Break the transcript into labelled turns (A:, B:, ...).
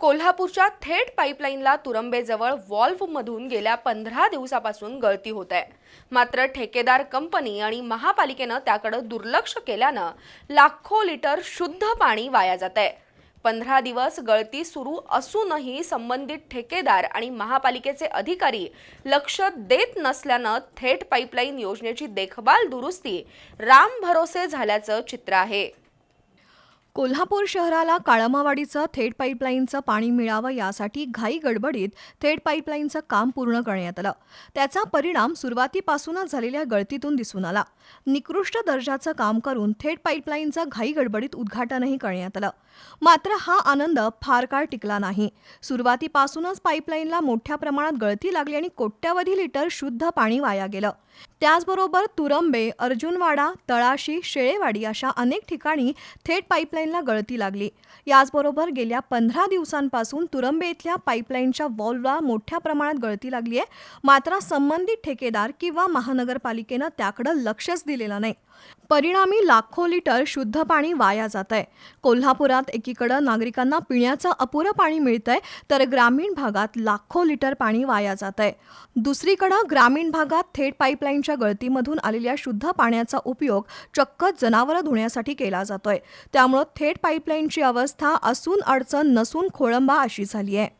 A: कोल्हापूरच्या थेट पाईपलाईनला तुरंबेजवळ व्हॉल्व्हमधून गेल्या पंधरा दिवसापासून गळती होत आहे. मात्र ठेकेदार कंपनी आणि महापालिकेनं त्याकडे दुर्लक्ष केल्यानं लाखो लिटर शुद्ध पाणी वाया जात आहे. पंधरा दिवस गळती सुरू असूनही संबंधित ठेकेदार आणि महापालिकेचे अधिकारी लक्ष देत नसल्यानं थेट पाईपलाईन योजनेची देखभाल दुरुस्ती राम भरोसे झाल्याचं चित्र आहे.
B: कोल्हापूर शहराला काळमावाडीचं थेट पाईपलाईनचं पाणी मिळावं यासाठी घाई गडबडीत थेट पाईपलाईनचं काम पूर्ण करण्यात आलं. त्याचा परिणाम सुरुवातीपासूनच झालेल्या गळतीतून दिसून आला. निकृष्ट दर्जाचं काम करून थेट पाईपलाईनचं घाई गडबडीत उद्घाटनही करण्यात आलं. मात्र हा आनंद फार काळ टिकला नाही. सुरुवातीपासूनच पाईपलाईनला मोठ्या प्रमाणात गळती लागली आणि कोट्यावधी लिटर शुद्ध पाणी वाया गेलं. त्याचबरोबर तुरंबे अर्जुनवाडा तळाशी शेळेवाडी अशा अनेक ठिकाणी थेट पाईपलाईनला गळती लागली. याचबरोबर गेल्या पंधरा दिवसांपासून तुरंबे इथल्या पाईपलाईनच्या वॉल्वला मोठ्या प्रमाणात गळती लागली आहे. मात्र संबंधित ठेकेदार किंवा महानगरपालिकेनं त्याकडं लक्षच दिलेलं नाही. परिणामी लाखो लिटर शुद्ध पाणी वाया जात आहे कोल्हापुरात एकीकडं नागरिकांना पिण्याचं अपुरं पाणी मिळतंय तर ग्रामीण भागात लाखो लिटर पाणी वाया जात आहे दुसरीकडं ग्रामीण भागात थेट पाईपलाईनच्या गळतीमधून आलेल्या शुद्ध पाण्याचा उपयोग चक्क जनावरं धुण्यासाठी केला जातोय. त्यामुळं थेट पाईपलाईनची अवस्था असून अडचण नसून खोळंबा अशी झाली आहे